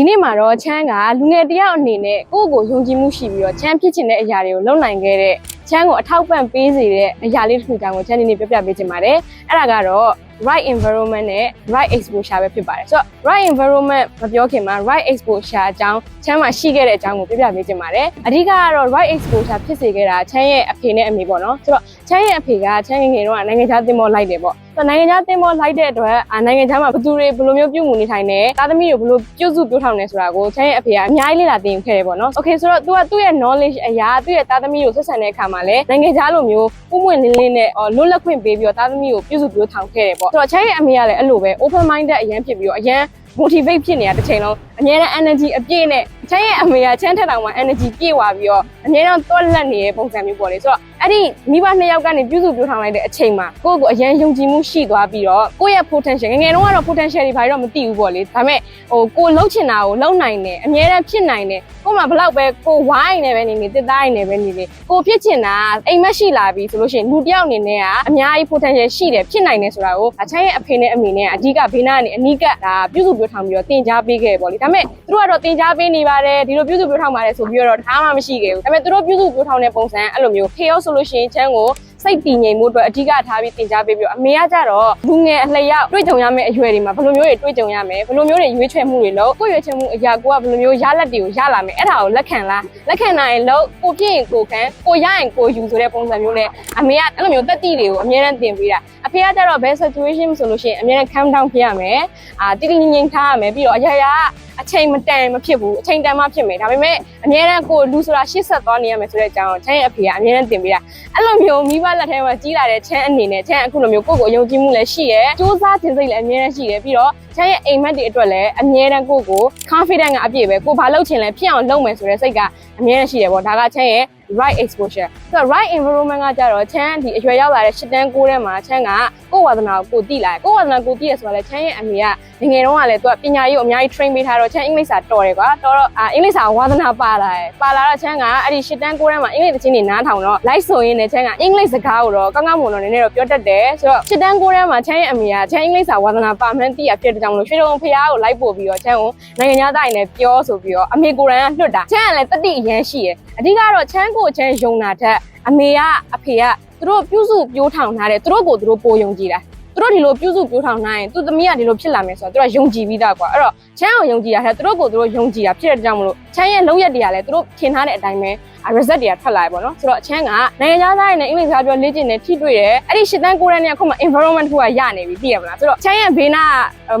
ဒီနေ့မှာတော့ချမ်းကလူငယ်တယောက်အနေနဲ့ကိုယ့်ကိုယ်ယုံကြည်မှုရှိပြီးတော့ချမ်းဖြစ်ချင်တဲ့အရာတွေကိုလုပ်နိုင်ခဲ့တဲ့ချမ်းကိုအထောက်ပံ့ပေးစေတဲ့အရာလေးတစ်ခုကြောင့်ကိုချမ်းဒီနေ့ပြပြပေးချင်ပါတယ်အဲ့ဒါကတော့ right environment နဲ့ right exposure ပဲဖြစ်ပါတယ်ဆိုတော့ right environment မပြောခင်မှာ right exposure အကြောင်းချမ်းမှာရှိခဲ့တဲ့အကြောင်းကိုပြပြပေးချင်ပါတယ်အဓိကကတော့ right exposure ဖြစ်စေခဲ့တာချမ်းရဲ့အဖေနဲ့အမေပေါ့နော်ဆိုတော့ချမ်းရဲ့အဖေကချမ်းငယ်ငယ်တော့နိုင်ငံခြားသင်ပေါ်လိုက်တယ်ပေါ့ဆိုတော့ နိုင်ငံခြားသင်ပေါ်လိုက်တဲ့အတွက်အာနိုင်ငံခြားမှာဘယ်သူတွေဘယ်လိုမျိုးပြုမှုနေထိုင်နေသားသမီးတွေဘယ်လိုပြုစုပြောထောင်နေဆိုတာကိုချမ်းရဲ့အဖေကအများကြီးလေ့လာသင်ယူခဲ့တယ်ပေါ့နော် okay ဆိုတော့ तू ကသူ့ရဲ့ knowledge အရာသူ့ရဲ့သားသမီးကိုဆက်ဆံတဲ့အခါမှာလည်းနိုင်ငံခြားလိုမျိုးပုံမှန်လင်းလင်းနဲ့အော်လွတ်လပ်ခွင့်ပေးပြီးတော့သားသမီးကိုပြုစုပြောထောင်ခဲ့တယ်ပေါ့ဆိုတော့ချမ်းရဲ့အမေကလည်းအဲ့လိုပဲ open minded အရင်ဖြစ်ပြီးတော့အရင် motivate ဖြစ်နေတာတစ်ချိန်လုံးအများနဲ့ energy အပြည့်နဲ့ချမ်းရဲ့အမေကချမ်းထက်တောင်မှ energy ပြည့်သွားပြီးတော့အများနဲ့တွက်လက်နေတဲ့ပုံစံမျိုးပေါ့လေဆိုတော့အဲ့ဒီမိဘနှစ်ယောက်ကနေပြုစုပြောထောင်လိုက်တဲ့အချိန်မှာကိုယ့်ကိုအရင်ယုံကြည်မှုရှိသွားပြီးတော့ကိုယ့်ရဲ့ potential ငယ်ငယ်တုန်းကတော့ potential တွေဘာတွေတော့မသိဘူးပေါ့လေဒါပေမဲ့ဟိုကိုလှုပ်ချင်တာကိုလှုပ်နိုင်တယ်အများနဲ့ဖြစ်နိုင်တယ် ကို့မှာဘလောက်ပဲကိုဝိုင်းနေပဲနေနေတစ်သားနေပဲနေနေကိုဖြစ်ချင်တာအိမ်မက်ရှိလာပြီဆိုလို့ရှိရင်လူတစ်ယောက်အနေနဲ့ကအများကြီး potential ရှိတယ်ဖြစ်နိုင်တယ်ဆိုတာကိုအချမ်းရဲ့အဖေနဲ့အမေနဲ့ကအဓိကဘေးနားကနေအနီးကပ်ဒါပြုစုပြောထောင်ပြီးတော့တင် जा ပေးခဲ့ပေါ့လေဒါပေမဲ့သူတို့ကတော့တင် जा ပေးနေပါတယ်ဒီလိုပြုစုပြောထောင်ပါတယ်ဆိုပြီးတော့တခါမှမရှိခဲ့ဘူးဒါပေမဲ့သူတို့ပြုစုပြောထောင်တဲ့ပုံစံအဲ့လိုမျိုးဖေရောဆိုလို့ရှိရင်ချမ်းကို စိတ်တည်ငြိမ်မှုအတွက်အဓိကထားပြီးတင် जा ပေးပြီးတော့အမေကကြတော့လူငယ်အလျောက်တွေ့ကြုံရမယ့်အရွယ်တွေမှာဘယ်လိုမျိုးတွေတွေ့ကြုံရမယ်ဘယ်လိုမျိုးတွေရွေးချယ်မှုတွေလုပ်ကိုယ့်ရွေးချယ်မှုအရာကိုကဘယ်လိုမျိုးရလက်တွေကိုရလာမယ်အဲ့ဒါကိုလက်ခံလားလက်ခံနိုင်ရင်လို့ကိုပြည့်ရင်ကိုခံကိုရရင်ကိုယူဆိုတဲ့ပုံစံမျိုးနဲ့အမေကအဲ့လိုမျိုးတက်တိတွေကိုအများနဲ့တင်ပေးတာအဖေကကြတော့ဘယ် situation ဆိုလို့ရှိရင်အများနဲ့ calm down ဖြစ်ရမယ်အာတိတိငြိမ်ငြိမ်ထားရမယ်ပြီးတော့အရာရာ အချိန်မတန်မဖြစ်ဘူးအချိန်တန်မှဖြစ်မယ်ဒါပေမဲ့အများနဲ့ကိုလူဆိုတာရှေ့ဆက်သွားနေရမယ်ဆိုတဲ့အကြောင်းကိုချမ်းရဲ့အဖေကအများနဲ့တင်ပေးတာအဲ့လိုမျိုးမိဘလက်ထဲမှာကြီးလာတဲ့ချမ်းအနေနဲ့ချမ်းအခုလိုမျိုးကိုယ့်ကိုယ်ယုံကြည်မှုလည်းရှိရယ်စူးစမ်းခြင်းစိတ်လည်းအများနဲ့ရှိရယ်ပြီးတော့ချမ်းရဲ့အိမ်မက်တွေအတွက်လည်းအများနဲ့ကိုယ့်ကို confident ကအပြည့်ပဲကိုဘာလုပ်ချင်လဲဖြစ်အောင်လုပ်မယ်ဆိုတဲ့စိတ်ကအများနဲ့ရှိတယ်ပေါ့ဒါကချမ်းရဲ့ right exposure ဆိုတော့ right environment ကကြတော့ချမ်းဒီအရွယ်ရောက်လာတဲ့ရှစ်တန်းကိုထဲမှာချမ်းကကိုယ့်ဝါသနာကိုကိုသိလာတယ်ကိုယ့်ဝါသနာကိုသိရဆိုတော့လေချမ်းရဲ့အမေကငငယ်တုန်းကလည်းသူကပညာရေးကိုအများကြီး train ပေးထားတော့ချမ်းအင်္ဂလိပ်စာတော်တယ်ကွာတော်တော့အာအင်္ဂလိပ်စာဝါသနာပါလာတယ်ပါလာတော့ချမ်းကအဲ့ဒီရှစ်တန်းကိုထဲမှာအင်္ဂလိပ်သချင်းတွေနားထောင်တော့ live ဆိုရင်းနဲ့ချမ်းကအင်္ဂလိပ်စကားကိုတော့ကောင်းကောင်းမွန်တော့နည်းနည်းတော့ပြောတတ်တယ်ဆိုတော့ရှစ်တန်းကိုထဲမှာချမ်းရဲ့အမေကချမ်းအင်္ဂလိပ်စာဝါသနာပါမှန်းသိရဖြစ်တဲ့ကြောင့်မလို့ရွှေတုံဖရားကိုလိုက်ပို့ပြီးတော့ချမ်းကိုနိုင်ငံသားတိုင်းနဲ့ပြောဆိုပြီးတော့အမေကိုယ်တိုင်ကလွတ်တာချမ်းကလည်းတတိအရန်ရှိရယ်အဓိကတော့ချမ်းကိုချမ်းယုံတာထက်အမေကအဖေကသူတို့ပြုစုပြိုးထောင်ထားတယ်သူတို့ကိုသူတို့ပိုယုံကြည်တာ သူတို့ဒီလိုပြုစုပြိုးထောင်နိုင်ရင်သူသမီးကဒီလိုဖြစ်လာမယ်ဆိုတော့သူကယုံကြည်ပြီးသားကွာအဲ့တော့ချမ်းအောင်ယုံကြည်တာထက်သူတို့ကိုသူတို့ယုံကြည်တာဖြစ်တဲ့ကြောင့်မလို့ချမ်းရဲ့လုံးရက်တွေကလည်းသူတို့ထင်ထားတဲ့အတိုင်းပဲ result တွေကထွက်လာပြီပေါ့နော်ဆိုတော့အချမ်းကနိုင်ငံခြားသားတွေနဲ့အင်္ဂလိပ်စာပြောလေ့ကျင့်နေထိတွေ့တယ်အဲ့ဒီရှစ်တန်းကိုရတဲ့အခုမှ environment တစ်ခုကရနေပြီသိရမလားဆိုတော့ချမ်းရဲ့ဘေးနာ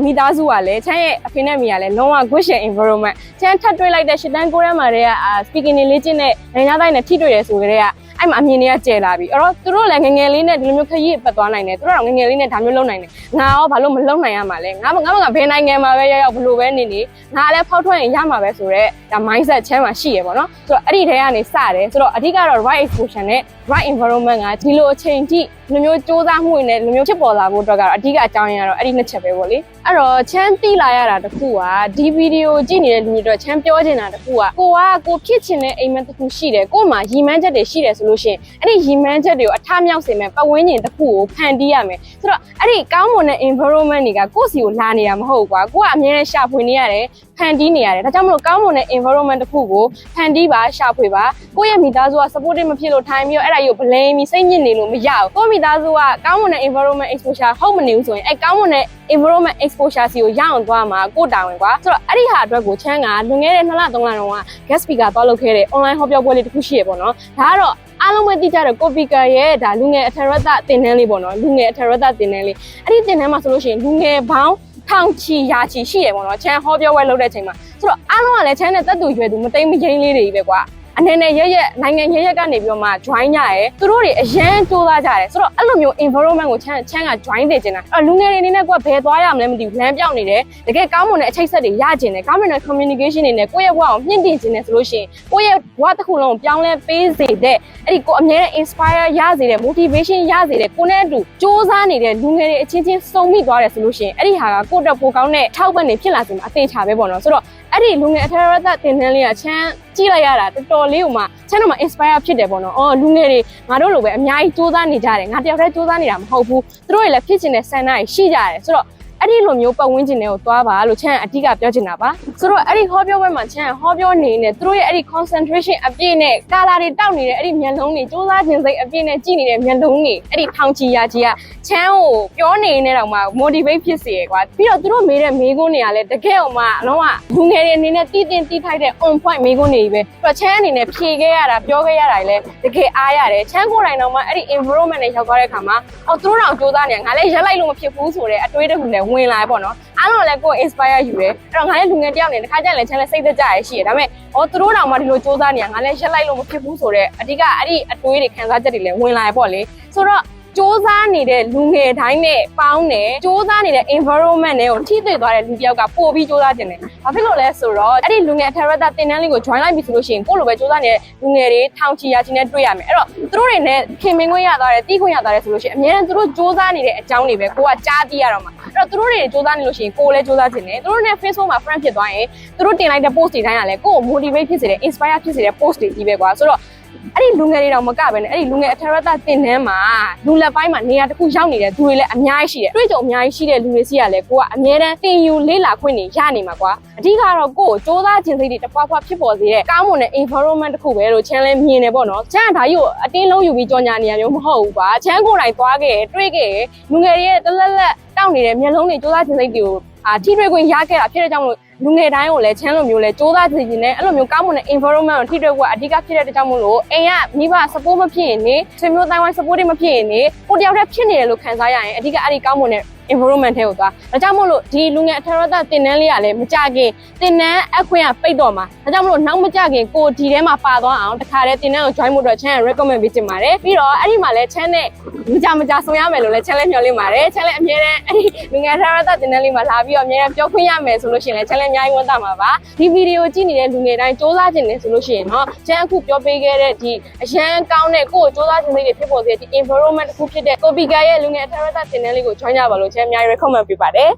မိသားစုကလည်းချမ်းရဲ့အဖေနဲ့မိကလည်းလုံးဝ good share environment ချမ်းထပ်တွေ့လိုက်တဲ့ရှစ်တန်းကိုရမှာတွေက speaking တွေလေ့ကျင့်တဲ့နိုင်ငံခြားသားတွေနဲ့ထိတွေ့တယ်ဆိုကြတဲ့က အဲ့မှာအမြင်တွေကကျဲလာပြီအဲ့တော့သူတို့လည်းငငယ်လေးနဲ့ဒီလိုမျိုးခရီးပတ်သွားနိုင်တယ်သူတို့တော့ငငယ်လေးနဲ့ဒါမျိုးလုပ်နိုင်တယ်ငါရောဘာလို့မလုပ်နိုင်ရမှာလဲငါငါကဘယ်နိုင်ငံမှာပဲရောက်ရောက်ဘလို့ပဲနေနေငါလည်းဖောက်ထွက်ရင်ရမှာပဲဆိုတော့ဒါ mindset ချမ်းမှာရှိရပေါ့နော်ဆိုတော့အဲ့ဒီထဲကနေစတယ်ဆိုတော့အဓိကတော့ right exposure နဲ့ right environment ကဒီလိုအချိန်ထိဒီလိုမျိုးစူးစမ်းမှုတွေနဲ့ဒီလိုမျိုးဖြစ်ပေါ်လာဖို့အတွက်ကတော့အဓိကအကြောင်းရင်းကတော့အဲ့ဒီနှစ်ချက်ပဲပေါ့လေအဲ့တော့ချမ်းတိလာရတာတခုကဒီဗီဒီယိုကြည့်နေတဲ့လူတွေအတွက်ချမ်းပြောချင်တာတခုကကိုကကိုဖြစ်ချင်တဲ့အိမ်မက်တစ်ခုရှိတယ်ကို့မှာရီမန်းချက်တွေရှိတယ်ဆိုလို့ရှိရင်အဲ့ဒီရီမန်းချက်တွေကိုအထမြောက်စေမယ်ပတ်ဝန်းကျင်တစ်ခုကိုဖန်တီးရမယ်ဆိုတော့အဲ့ဒီကောင်းမွန်တဲ့ environment တွေကကိုယ့်စီကိုလာနေတာမဟုတ်ဘူးကွာကိုကအမြဲတမ်းရှာဖွေနေရတယ် ဖန်တီးနေရတယ်ဒါကြောင့်မလို့ကောင်းမွန်တဲ့ environment တစ်ခုကိုဖန်တီးပါရှာဖွေပါကိုယ့်ရဲ့မိသားစုက supportive မဖြစ်လို့ထိုင်ပြီးတော့အဲ့ဒါကြီးကို blame ပြီးစိတ်ညစ်နေလို့မရဘူးကိုယ့်မိသားစုကကောင်းမွန်တဲ့ environment exposure ဟုတ်မနေဘူးဆိုရင်အဲ့ကောင်းမွန်တဲ့ environment exposure စီကိုရအောင်သွားမှာကိုတာဝန်ကွာဆိုတော့အဲ့ဒီဟာအတွက်ကိုချမ်းကလွန်ခဲ့တဲ့2လ3လတုန်းက guest speaker သွားလုပ်ခဲ့တဲ့ online ဟောပြောပွဲလေးတစ်ခုရှိရပေါ့နော်ဒါကတော့အားလုံးပဲသိကြတဲ့ကိုပီကာရဲ့ဒါလူငယ်အထရတတင်တန်းလေးပေါ့နော်လူငယ်အထရတတင်တန်းလေးအဲ့ဒီတင်တန်းမှာဆိုလို့ရှိရင်လူငယ်ဘောင်း ထောင်ချီရာချီရှိရပေါ့နော်ချမ်းဟောပြောပွဲလုပ်တဲ့အချိန်မှာဆိုတော့အားလုံးကလည်းချမ်းနဲ့တက်တူရွယ်သူမတိမ်မရင်လေးတွေကြီးပဲကွာ အနေနဲ့ရရက်နိုင်ငံရရက်ကနေပြီးတော့မှ join ကြရဲသူတို့တွေအရန်စူးစမ်းကြတယ်ဆိုတော့အဲ့လိုမျိုး environment ကိုချမ်းချမ်းက join နေချင်တာအဲ့လူငယ်တွေအနေနဲ့ကိုကဘယ်သွားရမလဲမသိဘူးလမ်းပြောင်းနေတယ်တကယ်ကောင်းမွန်တဲ့အချိတ်ဆက်တွေရကျင်တယ်ကောင်းမွန်တဲ့ communication တွေနဲ့ကိုယ့်ရဲ့ဘဝကိုမြင့်တင်ခြင်းနဲ့ဆိုလို့ရှိရင်ကိုယ့်ရဲ့ဘဝတစ်ခုလုံးကိုပြောင်းလဲပေးစေတဲ့အဲ့ဒီကိုအမြဲတမ်း inspire ရစေတဲ့ motivation ရစေတဲ့ကိုနဲ့အတူစူးစမ်းနေတဲ့လူငယ်တွေအချင်းချင်းစုံမိသွားတယ်ဆိုလို့ရှိရင်အဲ့ဒီဟာကကိုယ့်အတွက်ပိုကောင်းတဲ့ထောက်ပံ့နေဖြစ်လာစေမှာအသေးချာပဲပေါ့နော်ဆိုတော့အဲ့ဒီလူငယ်အထက်ရသက်တင်တန်းလေးကချမ်းကြည့်လိုက်ရတာတော်တော်လေးကိုမှချမ်းတော့မှ inspire ဖြစ်တယ်ပေါ့နော်အော်လူငယ်တွေငါတို့လိုပဲအများကြီးစူးစမ်းနေကြတယ်ငါတယောက်တည်းစူးစမ်းနေတာမဟုတ်ဘူးသူတို့တွေလည်းဖြစ်ချင်တဲ့ဆန္ဒတွေရှိကြတယ်ဆိုတော့ အဲ့ဒီလိုမျိုးပတ်ဝန်းကျင်တွေကိုသွားပါလို့ချမ်းအဓိကပြောချင်တာပါဆိုတော့အဲ့ဒီဟောပြောပွဲမှာချမ်းဟောပြောနေနေသူတို့ရဲ့အဲ့ဒီ concentration အပြည့်နဲ့ကာလာတွေတောက်နေတဲ့အဲ့ဒီမျက်လုံးတွေစူးစမ်းခြင်းစိတ်အပြည့်နဲ့ကြည့်နေတဲ့မျက်လုံးတွေအဲ့ဒီထောင်ချီရာကြီးကချမ်းကိုပြောနေနေတော့မှ motivate ဖြစ်စေရကွာပြီးတော့သူတို့မေးတဲ့မေးခွန်းတွေကလည်းတကယ်အောင်မှအလုံးကလူငယ်တွေအနေနဲ့တည်တင်တည်ထိုက်တဲ့ on point မေးခွန်းတွေကြီးပဲပြီးတော့ချမ်းအနေနဲ့ဖြေခဲ့ရတာပြောခဲ့ရတာလည်းတကယ်အားရတယ်ချမ်းကိုယ်တိုင်တော့မှအဲ့ဒီ environment နဲ့ရောက်သွားတဲ့အခါမှာအော်သူတို့တော့စူးစမ်းနေတာငါလည်းရက်လိုက်လို့မဖြစ်ဘူးဆိုတဲ့အတွေးတစ်ခုနဲ့ဝင်လာပေါ့နော်အားလုံးလည်းကိုယ် inspire ယူတယ်အဲ့တော့ငါလည်းလူငယ်တယောက်နေတစ်ခါကျရင်လည်းချမ်းလည်းစိတ်သက်ကြရရှိတယ်ဒါပေမဲ့ဟောသူတို့တောင်မှဒီလိုစူးစမ်းနေတာငါလည်းရက်လိုက်လို့မဖြစ်ဘူးဆိုတဲ့အဓိကအဲ့ဒီအတွေးတွေခံစားချက်တွေလည်းဝင်လာရပေါ့လေဆိုတော့ စ조사နေတဲ့လူငယ်တိုင်းနဲ့ပေါင်းတယ်စ조사နေတဲ့ environment နဲ့ကိုထိတွေ့သွားတဲ့လူတစ်ယောက်ကပို့ပြီးစ조사တင်တယ်။ဘာဖြစ်လို့လဲဆိုတော့အဲ့ဒီလူငယ် Terrata တင်တန်းလေးကို join လိုက်ပြီဆိုလို့ရှိရင်ကိုယ့်လိုပဲစ조사နေတဲ့လူငယ်တွေထောင်ချီရာချီနဲ့တွေ့ရမယ်။အဲ့တော့သူတို့တွေနဲ့ခင်မင်ခွင့်ရသွားတယ်တီးခွင့်ရသွားတယ်ဆိုလို့ရှိရင်အများနဲ့သူတို့စ조사နေတဲ့အကြောင်းတွေပဲကိုကကြားသိရတော့မှာ။အဲ့တော့သူတို့တွေစ조사နေလို့ရှိရင်ကိုယ်လည်းစ조사တင်တယ်။သူတို့နဲ့ Facebook မှာ friend ဖြစ်သွားရင်သူတို့တင်လိုက်တဲ့ post တွေတိုင်းကလည်းကိုယ့်ကို motivate ဖြစ်စေတဲ့ inspire ဖြစ်စေတဲ့ post တွေကြီးပဲကွာ။ဆိုတော့ အဲ့ဒီလူငယ်တွေတော့မကပဲနဲ့အဲ့ဒီလူငယ်အထရတတင်တန်းမှာလူလက်ပိုင်းမှာနေရာတစ်ခုရောက်နေတဲ့သူတွေလည်းအများကြီးရှိတယ်။တွေ့ကြုံအများကြီးရှိတဲ့လူတွေစီကလည်းကိုကအမြဲတမ်းတင်ယူလေးလာခွင့်နေရနေမှာကွာ။အဓိကတော့ကိုကိုစ조사ခြင်းစိတ်တွေတပွားပွားဖြစ်ပေါ်စေတဲ့ကောင်းမွန်တဲ့ environment တစ်ခုပဲလို့ challenge မြင်နေပေါ့နော်။ချမ်းဒါကြီးကိုအတင်းလုံးယူပြီးကြော်ညာနေရမျိုးမဟုတ်ဘူးကွာ။ချမ်းကိုယ်တိုင်သွားခဲ့တွေ့ခဲ့လူငယ်တွေရဲ့တလက်လက်တောက်နေတဲ့မျက်လုံးတွေစ조사ခြင်းစိတ်တွေကိုအာထိတွေ့ခွင့်ရခဲ့တာဖြစ်တဲ့ကြောင့်မလို့ လူငယ်တိုင်းကိုလည်းချမ်းလိုမျိုးလဲစ조사စီခြင်းနဲ့အဲ့လိုမျိုးကောင်းမွန်တဲ့ environment ကိုထိတွေ့ဖို့အဓိကဖြစ်တဲ့ကြောင့်မို့လို့အိမ်ကမိဘ support မဖြစ်ရင်နေဆွေမျိုးတိုင်းဝိုင်း support မဖြစ်ရင်နေကိုတယောက်တည်းဖြစ်နေတယ်လို့ခံစားရရင်အဓိကအဲ့ဒီကောင်းမွန်တဲ့ environment ထဲကိုသွားဒါကြောင့်မို့လို့ဒီလူငယ်အထရတတင်တန်းလေးကလည်းမကြခင်တင်တန်းအခွင့်အပိတ်တော့မှာဒါကြောင့်မို့လို့နောက်မကြခင်ကိုဒီထဲမှာပါသွားအောင်တခါတည်းတင်တန်းကို join ဖို့အတွက် channel recommend ပေးချင်ပါတယ်ပြီးတော့အဲ့ဒီမှာလည်း channel မကြမကြဆုံးရမယ်လို့လည်း channel မျှော်လင့်ပါတယ် channel အမြဲတမ်းအဲ့ဒီလူငယ်အထရတတင်တန်းလေးမှာလာပြီးတော့အမြဲတမ်းပြောခွင့်ရမယ်ဆိုလို့ရှိရင်လည်း channel အများကြီးဝန်တာမှာပါဒီဗီဒီယိုကြည့်နေတဲ့လူငယ်တိုင်းစူးစမ်းခြင်းနဲ့ဆိုလို့ရှိရင်တော့ channel အခုပြောပေးခဲ့တဲ့ဒီအရန်ကောင်းတဲ့ကိုယ့်ကိုစူးစမ်းခြင်းလေးတွေဖြစ်ပေါ်စေတဲ့ဒီ environment တစ်ခုဖြစ်တဲ့ Copy Guy ရဲ့လူငယ်အထရတတင်တန်းလေးကို join ကြပါလို့ channel အများကြီး recommend ပေးပါတယ်